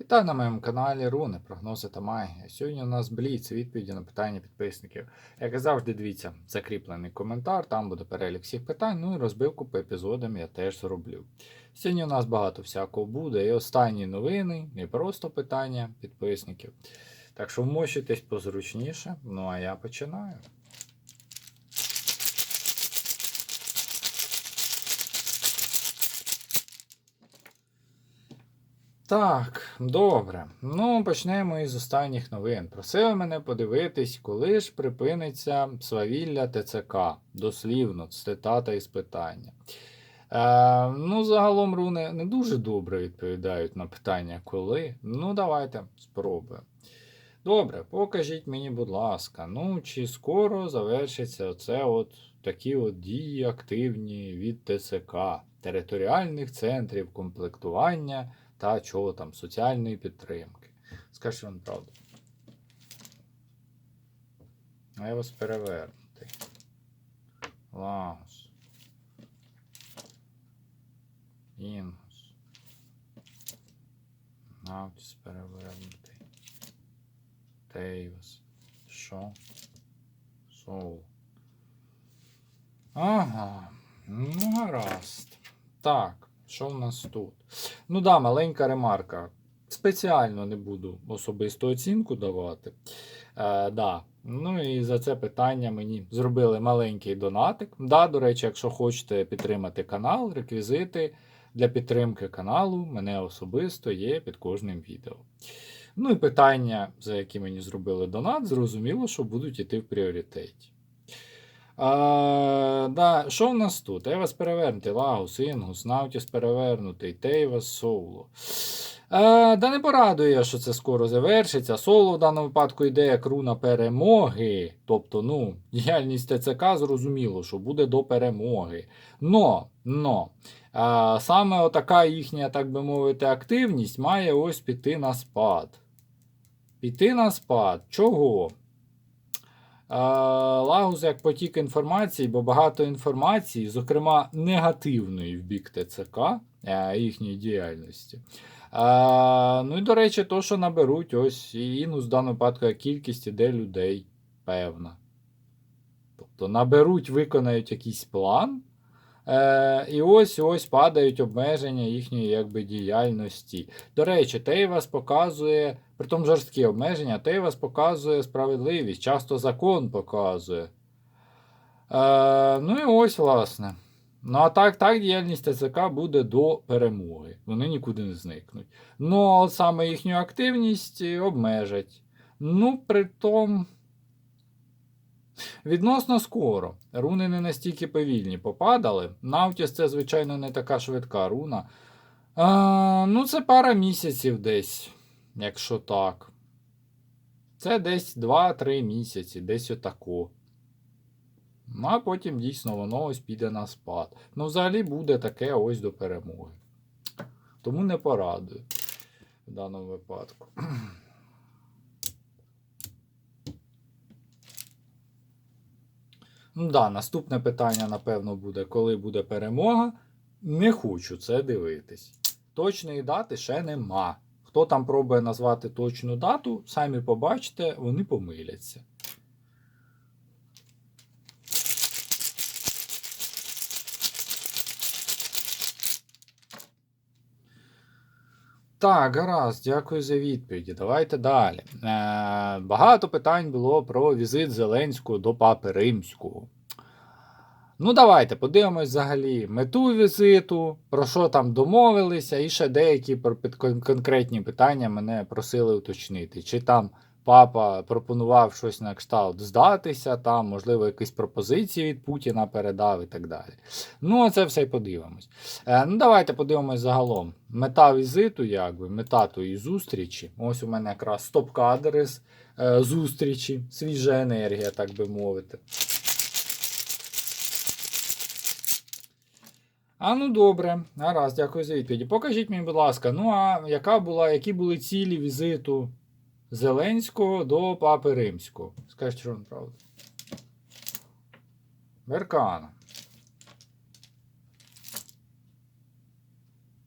Вітаю на моєму каналі Руни, прогнози та магія. Сьогодні у нас бліц, відповіді на питання підписників. Як і завжди, дивіться, закріплений коментар, там буде перелік всіх питань, ну і розбивку по епізодам я теж зроблю. Сьогодні у нас багато всякого буде, і останні новини, і просто питання підписників. Так що вмощуйтесь позручніше, ну а я починаю. Так, добре. Ну, почнемо із останніх новин. Просили мене подивитись, коли ж припиниться свавілля ТЦК. Дослівно, цитата із питання. Е, ну, загалом руни не дуже добре відповідають на питання коли. Ну, давайте спробуємо. Добре, покажіть мені, будь ласка, ну чи скоро завершиться оце от такі от дії активні від ТЦК, територіальних центрів комплектування та чого там, соціальної підтримки. Скажіть вам правду. А вас перевернутий. Лагос. Інгус. Навтіс перевернутий. Тейвас. Що? Соул. Ага. Ну, гаразд. Так, що в нас тут? Ну да, маленька ремарка. Спеціально не буду особисту оцінку давати. Е, да. Ну і за це питання мені зробили маленький донатик. Да, до речі, якщо хочете підтримати канал, реквізити для підтримки каналу мене особисто є під кожним відео. Ну і питання, за які мені зробили донат, зрозуміло, що будуть йти в пріоритеті. Да, Що в нас тут? Евас перевернутий, Лагус, Інгус, Наутіс перевернутий, Тейвас, Соуло. А, да не порадує, що це скоро завершиться. Соло в даному випадку йде як руна перемоги. Тобто, ну, діяльність ТЦК зрозуміло, що буде до перемоги. Но, но, а, саме отака їхня, так би мовити, активність має ось піти на спад. Піти на спад. Чого? Лагус як потік інформації, бо багато інформації, зокрема негативної в бік ТЦК е, їхньої діяльності. Ну і до речі, то, що наберуть, ось і ну, в даному випадку кількість іде людей певна. Тобто наберуть, виконають якийсь план. Е, І ось ось падають обмеження їхньої якби, діяльності. До речі, Тейвас показує, при тому жорсткі обмеження, Тейвас показує справедливість, часто закон показує. Е, Ну і ось, власне. Ну, а так, так діяльність ТЦК буде до перемоги. Вони нікуди не зникнуть. Ну, саме їхню активність обмежать. Ну, при тому. Відносно скоро. Руни не настільки повільні попадали. Навтіс це, звичайно, не така швидка руна. А, Ну, це пара місяців десь, якщо так. Це десь 2-3 місяці, десь отако. Ну, а потім дійсно воно ось піде на спад. Ну, взагалі буде таке ось до перемоги. Тому не порадую в даному випадку. Ну да, наступне питання, напевно, буде, коли буде перемога. Не хочу це дивитись. Точної дати ще нема. Хто там пробує назвати точну дату, самі побачите, вони помиляться. Так, гаразд, дякую за відповіді. Давайте далі. Е, Багато питань було про візит Зеленського до Папи Римського. Ну, давайте подивимось взагалі мету візиту, про що там домовилися, і ще деякі конкретні питання мене просили уточнити. Чи там папа пропонував щось на кшталт здатися, там, можливо, якісь пропозиції від Путіна передав і так далі. Ну, це все й подивимось. Е, ну, Давайте подивимось загалом. Мета візиту, якби, мета тої зустрічі. Ось у мене якраз стоп-кадри з е, зустрічі, свіжа енергія, так би мовити. А ну добре, гаразд, дякую за відповіді. Покажіть мені, будь ласка, ну а яка була, які були цілі візиту Зеленського до Папи Римського? Скажіть, що він правда. Веркана.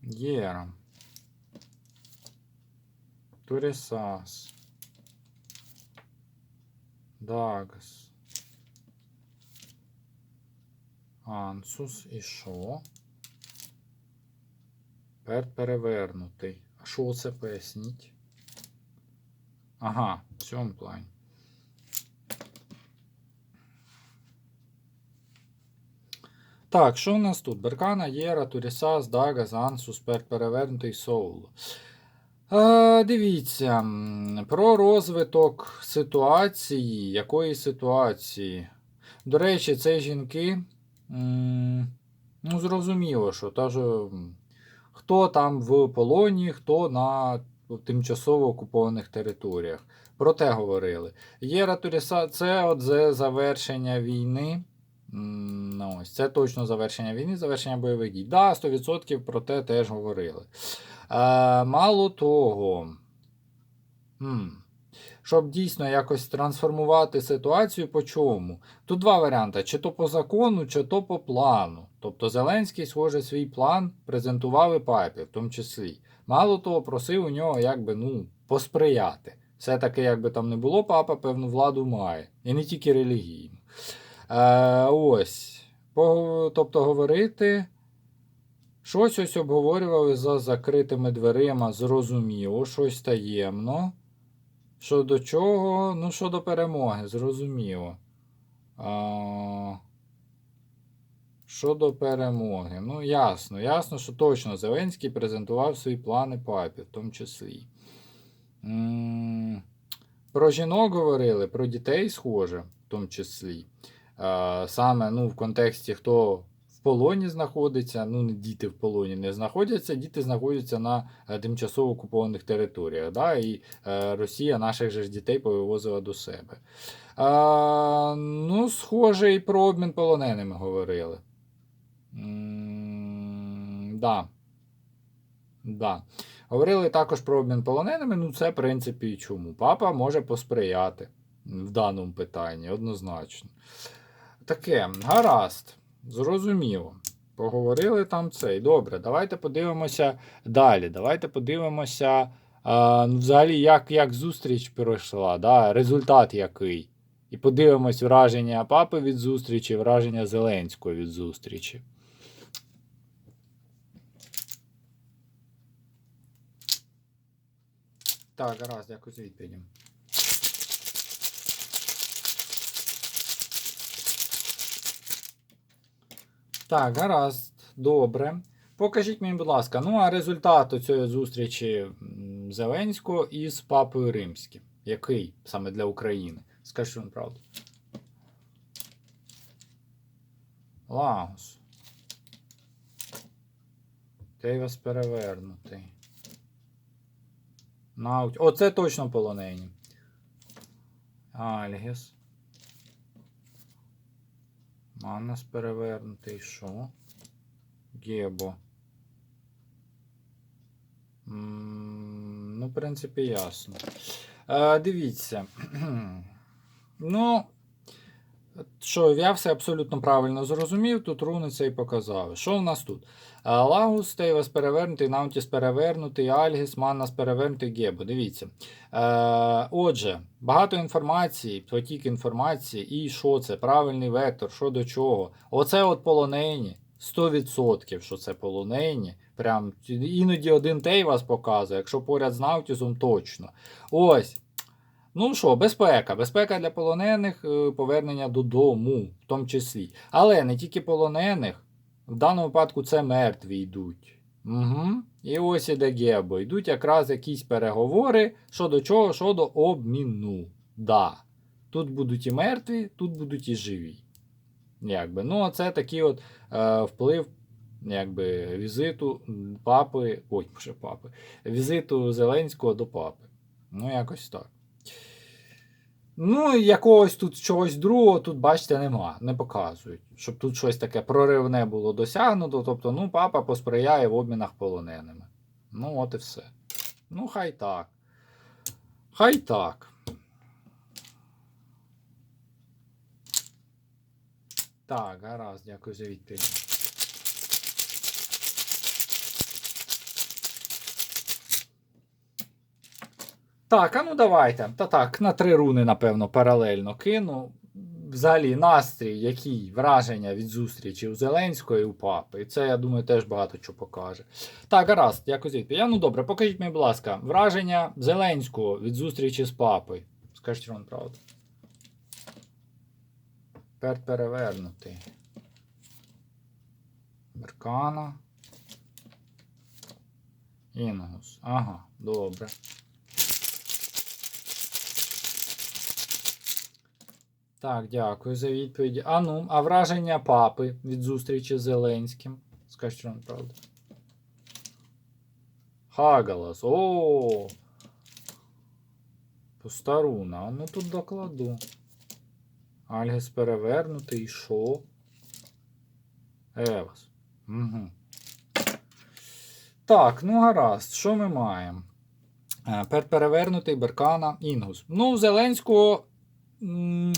Єра. Турісас. Дагас. Ансус і що? Перт перевернутий. А що це поясніть? Ага, в цьому плані. Так, що у нас тут? Беркана, Єра, Турісас, Дагас, Ансус, Перт перевернутий, Соул. Е, дивіться, про розвиток ситуації. Якої ситуації? До речі, це жінки. Ну, зрозуміло, що та ж, хто там в полоні, хто на тимчасово окупованих територіях. Про те говорили. Єра це от за- завершення війни. Ну, ось, це точно завершення війни, завершення бойових дій. Да, 100% про те теж говорили. Е, мало того, щоб дійсно якось трансформувати ситуацію, по чому? Тут два варіанти: чи то по закону, чи то по плану. Тобто Зеленський, схоже, свій план презентував і папі, в тому числі. Мало того, просив у нього якби, ну, посприяти. Все-таки, якби там не було, папа певну владу має. І не тільки релігійну. Е, ось. Тобто говорити. Щось ось обговорювали за закритими дверима, зрозуміло, щось таємно. Щодо чого? Ну, щодо перемоги, зрозуміло. А... Щодо перемоги. Ну, ясно, ясно, що точно Зеленський презентував свої плани папі, в тому числі. Про жінок говорили, про дітей схоже, в тому числі. Саме ну, в контексті, хто в полоні знаходиться, ну, діти в полоні не знаходяться, діти знаходяться на е, тимчасово окупованих територіях. Да? І е, Росія наших же ж дітей повивозила до себе. Ну, схоже, і про обмін полоненими говорили. Да. Да. Говорили також про обмін полоненими. Ну, це, в принципі, чому. Папа може посприяти в даному питанні, однозначно. Таке, гаразд. Зрозуміло. Поговорили там цей. Добре, давайте подивимося далі. Давайте подивимося, а, ну, взагалі, як, як зустріч пройшла, да? результат який. І подивимось враження папи від зустрічі, враження Зеленського від зустрічі. Так, гаразд, дякую за відповіді. Так, гаразд, добре. Покажіть мені, будь ласка, ну а результат цієї зустрічі Зеленського із Папою Римським. Який саме для України? Скажи вам правду. Лагос. Тейвас перевернутий. Наут. Оце точно полонені. Альгіс. Маннас перевернутий. Що? Гебо. Ну, в принципі, ясно. Е, дивіться. ну. Що, я все абсолютно правильно зрозумів, тут руни це і показали. Що в нас тут? Лагус, Тейвас перевернутий, Наутіс перевернутий, Альгіс, Маннас перевернутий, Гебо. Дивіться. Отже, багато інформації, потік інформації, і що це? Правильний вектор, що до чого. Оце от полонені. 100% що це полонені. Прям іноді один Тейвас показує, якщо поряд з Наутісом, точно. Ось. Ну що, безпека. Безпека для полонених, е, повернення додому, в тому числі. Але не тільки полонених, в даному випадку це мертві йдуть. Угу. І ось іде Гебо. Йдуть якраз якісь переговори щодо чого, щодо обміну. Да. Тут будуть і мертві, тут будуть і живі. Якби. Ну, це такий от е, вплив якби, візиту папи. Ой, папи. Візиту Зеленського до папи. Ну, якось так. Ну, якогось тут чогось другого, тут, бачите, нема, не показують. Щоб тут щось таке проривне було досягнуто. Тобто, ну, папа посприяє в обмінах полоненими. Ну, от і все. Ну, хай так. Хай так. Так, гаразд, дякую за відповідь. Так, а ну давайте. Та так, на три руни, напевно, паралельно кину. Взагалі, настрій, який враження від зустрічі у Зеленського і у папи. І це, я думаю, теж багато що покаже. Так, гаразд, якось відповідь. Ну добре, покажіть мені, будь ласка, враження Зеленського від зустрічі з папою. Скажіть вам правду. Тепер перевернутий. Беркана. Інгус. Ага, добре. Так, дякую за відповідь. А ну, а враження папи від зустрічі з Зеленським. Скажіть вам правду. Хагалас. О. Постаруна. А ну тут докладу. Альгес перевернутий. І що? Евас. Угу. Так, ну гаразд, що ми маємо? Е, перевернутий Беркана Інгус. Ну, Зеленського. м,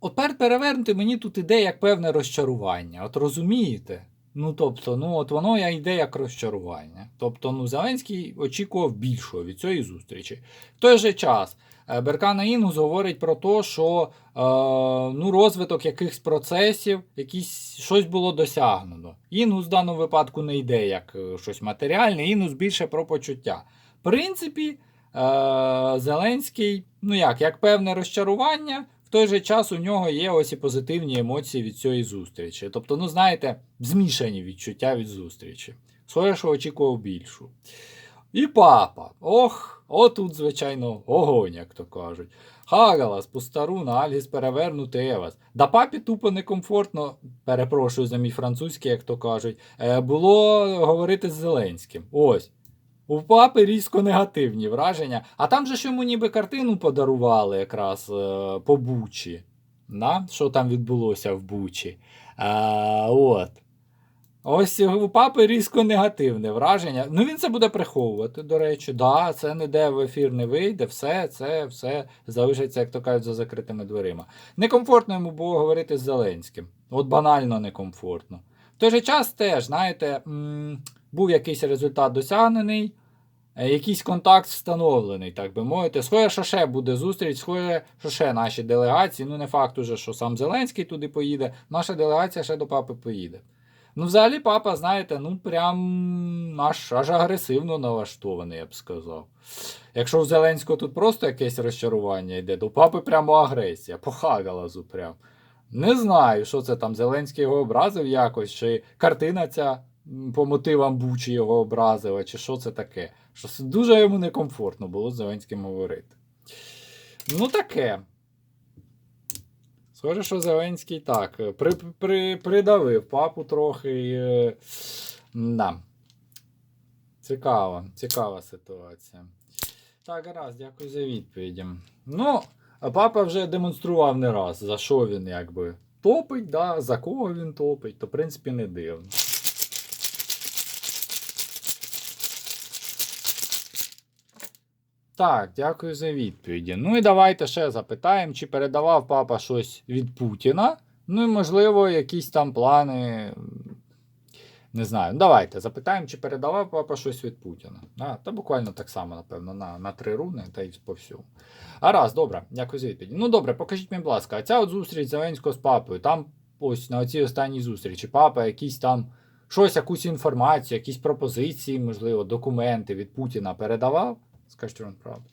От пер перевернутий мені тут іде як певне розчарування. От розумієте? Ну, тобто, ну от воно я йде як розчарування. Тобто, ну, Зеленський очікував більшого від цієї зустрічі. В той же час е, Беркана Інгус говорить про те, що е, ну, розвиток якихось процесів, якісь, щось було досягнено. Інгус в даному випадку не йде як е, щось матеріальне, Інгус більше про почуття. В принципі, е, Зеленський, ну як, як певне розчарування. В той же час у нього є ось і позитивні емоції від цієї зустрічі. Тобто, ну знаєте, змішані відчуття від зустрічі. Схоже, очікував більшу. І папа. Ох, отут, звичайно, огонь, як то кажуть. Хагалас, Пустаруна, Альгіс перевернутий Евас. Да папі тупо некомфортно, перепрошую за мій французький, як то кажуть, е, було говорити з Зеленським. Ось. У папи різко негативні враження. А там же ж йому ніби картину подарували якраз е, по Бучі. Да? Що там відбулося в Бучі. А, от. Ось у папи різко негативне враження. Ну він це буде приховувати, до речі. Да, це ніде в ефір не вийде, все, це все залишиться, як то кажуть, за закритими дверима. Некомфортно йому було говорити з Зеленським. От банально некомфортно. В той же час теж, знаєте, був якийсь результат досягнений, е, якийсь контакт встановлений, так би мовити. Схоже, що ще буде зустріч, схоже, що ще наші делегації. Ну, не факт уже, що сам Зеленський туди поїде, наша делегація ще до папи поїде. Ну, взагалі, папа, знаєте, ну прям аж, аж агресивно налаштований, я б сказав. Якщо у Зеленського тут просто якесь розчарування йде, у папи прямо агресія, по Хагалазу прям. Не знаю, що це там Зеленський його образив якось, чи картина ця по мотивам Бучі його образила, чи що це таке. Що дуже йому некомфортно було з Зеленським говорити. Ну, таке. Схоже, що Зеленський так. е, При, при, придавив папу трохи. і, е, Да. Цікава, цікава ситуація. Так, гаразд, дякую за відповіді. Ну, папа вже демонстрував не раз, за що він якби топить, да, за кого він топить, то в принципі не дивно. Так, дякую за відповіді. Ну і давайте ще запитаємо, чи передавав папа щось від Путіна. Ну і, можливо, якісь там плани. Не знаю. Ну, Давайте запитаємо, чи передавав папа щось від Путіна. А, та буквально так само, напевно, на, на три руни та й по всьому. А раз, добре, дякую за відповідь. Ну добре, покажіть мені, будь ласка, а ця от зустріч Зеленського з папою, там ось на цій останній зустрічі, папа якісь там щось, якусь інформацію, якісь пропозиції, можливо, документи від Путіна передавав? Скажіть вам правду.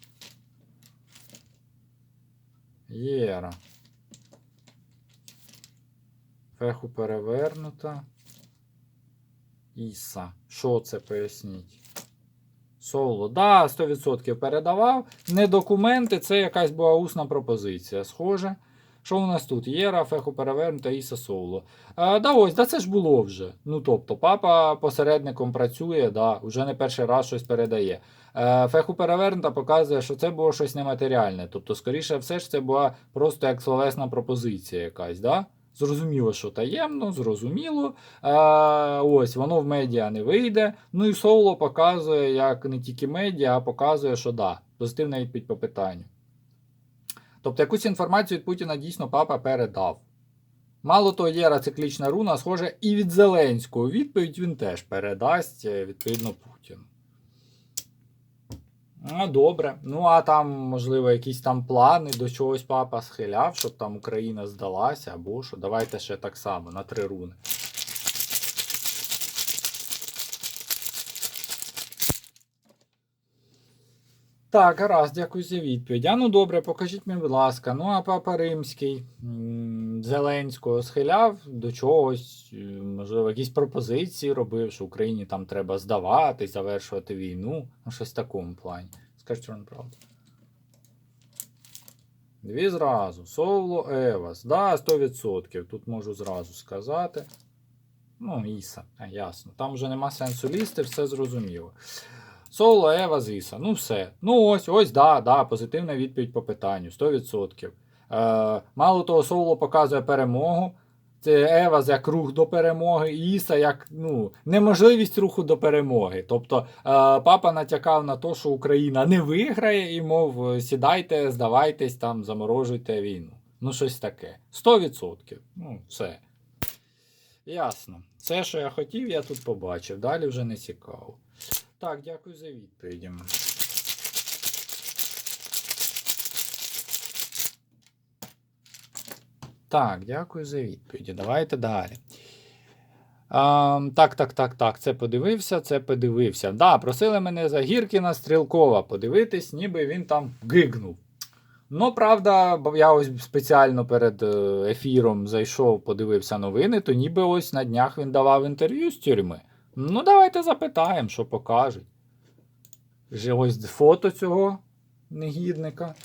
Єра. Феху перевернута. Іса. Що це поясніть? Соло. Да, 100% передавав. Не документи, це якась була усна пропозиція. Схоже. Що у нас тут? Єра, феху перевернута, Іса Соло. А, да ось, да це ж було вже. Ну тобто, папа посередником працює, да, вже не перший раз щось передає. Е, Феху перевернута показує, що це було щось нематеріальне. Тобто, скоріше все ж це була просто як словесна пропозиція якась. Да? Зрозуміло, що таємно, зрозуміло. Е, ось воно в медіа не вийде. Ну і соло показує, як не тільки медіа, а показує, що да, позитивна відповідь по питанню. Тобто якусь інформацію від Путіна дійсно папа передав. Мало того, Єра циклічна руна, схоже, і від Зеленського відповідь він теж передасть, е, відповідно, Путіну. Ну, добре. Ну, а там, можливо, якісь там плани, до чогось папа схиляв, щоб там Україна здалася, або що. Давайте ще так само, на три руни. Так, гаразд, дякую за відповідь. А ну добре, покажіть мені, будь ласка. Ну, а папа Римський Зеленського схиляв до чогось, е, можливо, якісь пропозиції робив, що Україні там треба здавати, завершувати війну. Ну, щось в такому плані. Скажіть, що правда. Дві зразу. Соло Евас. Да, 100%. Тут можу зразу сказати. Ну, Іса, ясно. Там вже нема сенсу лізти, все зрозуміло. Соло, Ева, Зіса. Ну все. Ну ось, ось, да, да, позитивна відповідь по питанню, 100%. Е, мало того, Соло показує перемогу. Це Еваз як рух до перемоги, Іса як ну, неможливість руху до перемоги. Тобто е, папа натякав на те, що Україна не виграє, і мов, сідайте, здавайтесь, там, заморожуйте війну. Ну, щось таке. 100%. Ну, все. Ясно. Все, що я хотів, я тут побачив. Далі вже не цікаво. Так, дякую за відповіді. Так, дякую за відповіді. Давайте далі. А, так, так, так, так. Це подивився, це подивився. Да, просили мене за Гіркіна Стрілкова подивитись, ніби він там гигнув. Ну, правда, я ось спеціально перед е, ефіром зайшов, подивився новини, то ніби ось на днях він давав інтерв'ю з тюрми. Ну, давайте запитаємо, що покажуть. Вже ось фото цього негідника.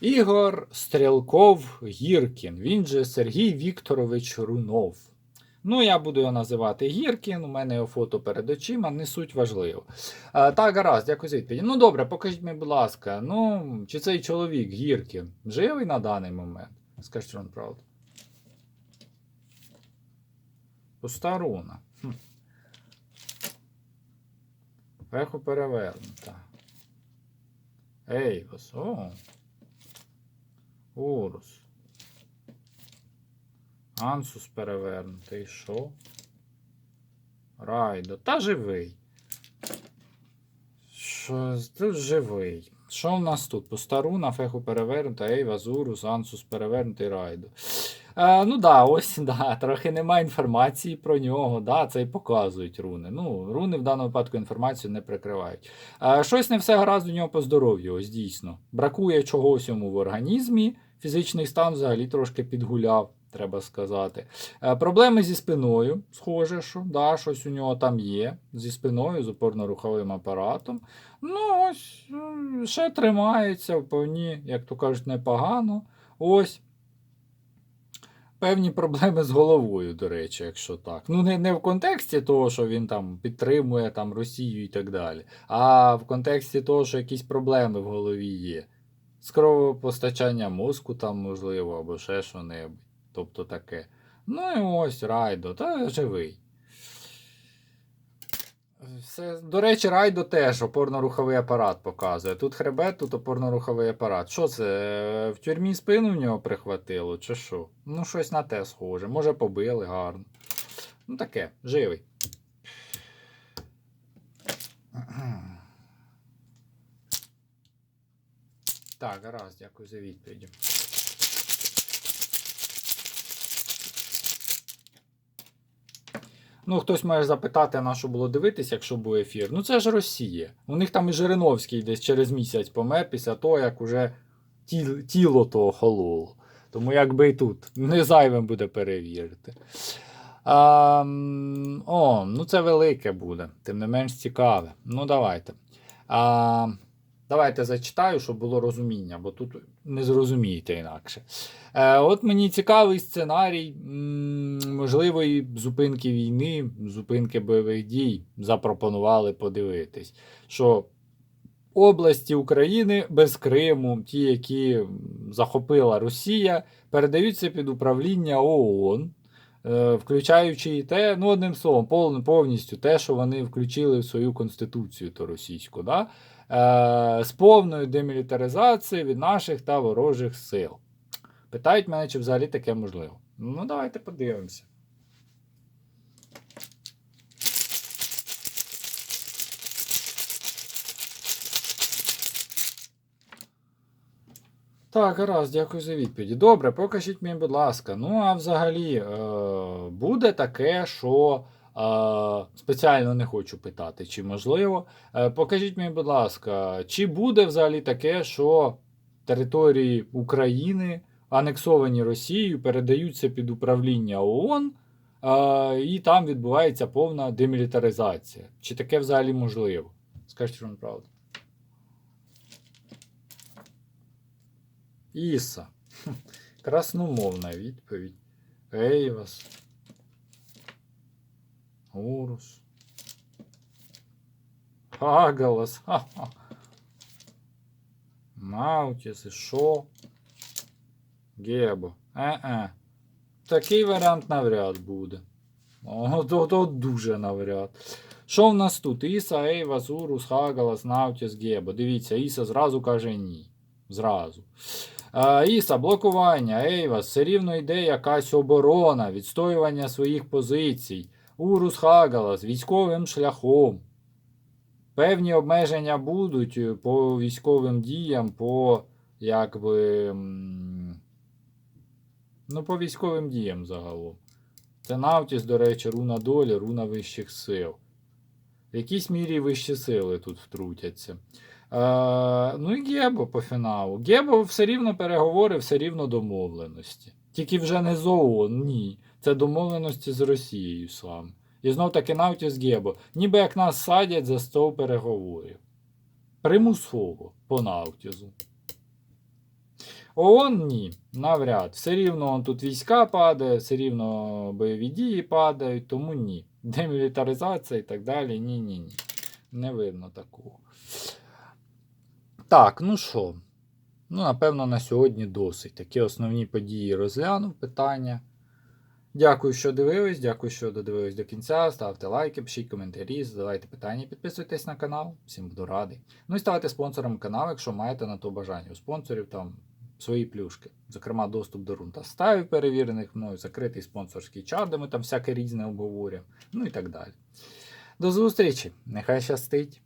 Ігор Стрілков Гіркін. Він же Сергій Вікторович Рунов. Ну, я буду його називати Гіркін, у мене його фото перед очима, не суть важливо. А, так, гаразд, дякую за відповідь. Ну добре, покажіть мені, будь ласка, ну, чи цей чоловік Гіркін живий на даний момент? Скажіть, він правда. Пуста руна. Перевернута. Ейвос, о. Урус. Ансус перевернутий. Що? Райдо. Та живий. Що? Тут живий. Що в нас тут? Постаруна, феху перевернута, Ейва, Зурус, Ансус перевернутий Райдо. Е, ну да, ось да, трохи немає інформації про нього. Да, це і показують руни. Ну, руни в даному випадку інформацію не прикривають. Е, щось не все гаразд у нього по здоров'ю, ось дійсно. Бракує чогось йому в організмі. Фізичний стан взагалі трошки підгуляв, треба сказати. Е, проблеми зі спиною, схоже, що да, щось у нього там є. Зі спиною, з опорно-руховим апаратом. Ну, ось ще тримається вповні, як то кажуть, непогано. Ось. Певні проблеми з головою, до речі, якщо так. Ну, не, не в контексті того, що він там підтримує там, Росію і так далі, а в контексті того, що якісь проблеми в голові є. З кровопостачання мозку там, можливо, або ще що-небудь. Тобто таке. Ну і ось Райдо, та живий. Все, до речі, Райдо теж опорно-руховий апарат показує. Тут хребет, тут опорно-руховий апарат. Що це? е, В тюрмі спину в нього прихватило, чи що? Ну, щось на те схоже. Може, побили гарно. Ну, таке, живий. Так, гаразд, дякую за відповіді. Ну, хтось має запитати, на що було дивитися, якщо був ефір. Ну це ж Росія. У них там і Жириновський десь через місяць помер після того, як уже тіло, тіло того хололо. Тому якби і тут не зайвим буде перевірити. А, о, ну це велике буде, тим не менш цікаве. Ну, давайте. А, давайте зачитаю, щоб було розуміння, бо тут не зрозумієте інакше. Е, от мені цікавий сценарій можливої зупинки війни, зупинки бойових дій запропонували подивитись. Що області України без Криму, ті, які захопила Росія, передаються під управління ООН. е, Включаючи і те, ну одним словом, повністю те, що вони включили в свою конституцію то російську, да? Е, з повною демілітаризацією від наших та ворожих сил. Питають мене, чи взагалі таке можливо. Ну, давайте подивимося. Так, гаразд, дякую за відповіді. Добре, покажіть мені, будь ласка. Ну, а взагалі, е, буде таке, що спеціально не хочу питати, чи можливо. Е, покажіть мені, будь ласка, чи буде взагалі таке, що території України, анексовані Росією, передаються під управління ООН, і там відбувається повна демілітаризація? Чи таке взагалі можливо? Скажіть вам правду. Іса. Красномовна відповідь. Ейвас. Урус. Хагалас. Ха-ха. Наутіс і шо? Гебо. Е-е. Такий варіант навряд буде. О, то, то дуже навряд. Що в нас тут? Іса, Ейвас, Урус, Хагалас, Наутіс, Гебо. Дивіться, Іса зразу каже ні. Зразу. Е, Іса, блокування, Ейвас, все рівно йде якась оборона, відстоювання своїх позицій. Урус Хагалас, військовим шляхом. Певні обмеження будуть е, по військовим діям, по якби. Ну, по військовим діям загалом. Це Навтіс, до речі, руна долі, руна вищих сил. В якійсь мірі вищі сили тут втрутяться. Е, ну і Гебо по фіналу. Гебо все рівно переговори, все рівно домовленості. Тільки вже не з ООН, ні. Це домовленості з Росією сам. І знов таки Навтіс Гебо. Ніби як нас садять за стол переговорів. Примусово по Навтізу. ООН ні, навряд. Все рівно он тут війська падає, все рівно бойові дії падають, тому ні. Демілітаризація і так далі. Ні, ні, ні. Не видно такого. Так, ну що? Ну, напевно, на сьогодні досить. Такі основні події розглянув питання. Дякую, що дивились. Дякую, що додивились до кінця. Ставте лайки, пишіть коментарі, задавайте питання, підписуйтесь на канал. Всім буду радий. Ну і ставайте спонсором каналу, якщо маєте на то бажання. У спонсорів там свої плюшки. Зокрема, доступ до рун та ставів перевірених мною, закритий спонсорський чат, де ми там всяке різне обговорюємо, ну і так далі. До зустрічі! Нехай щастить!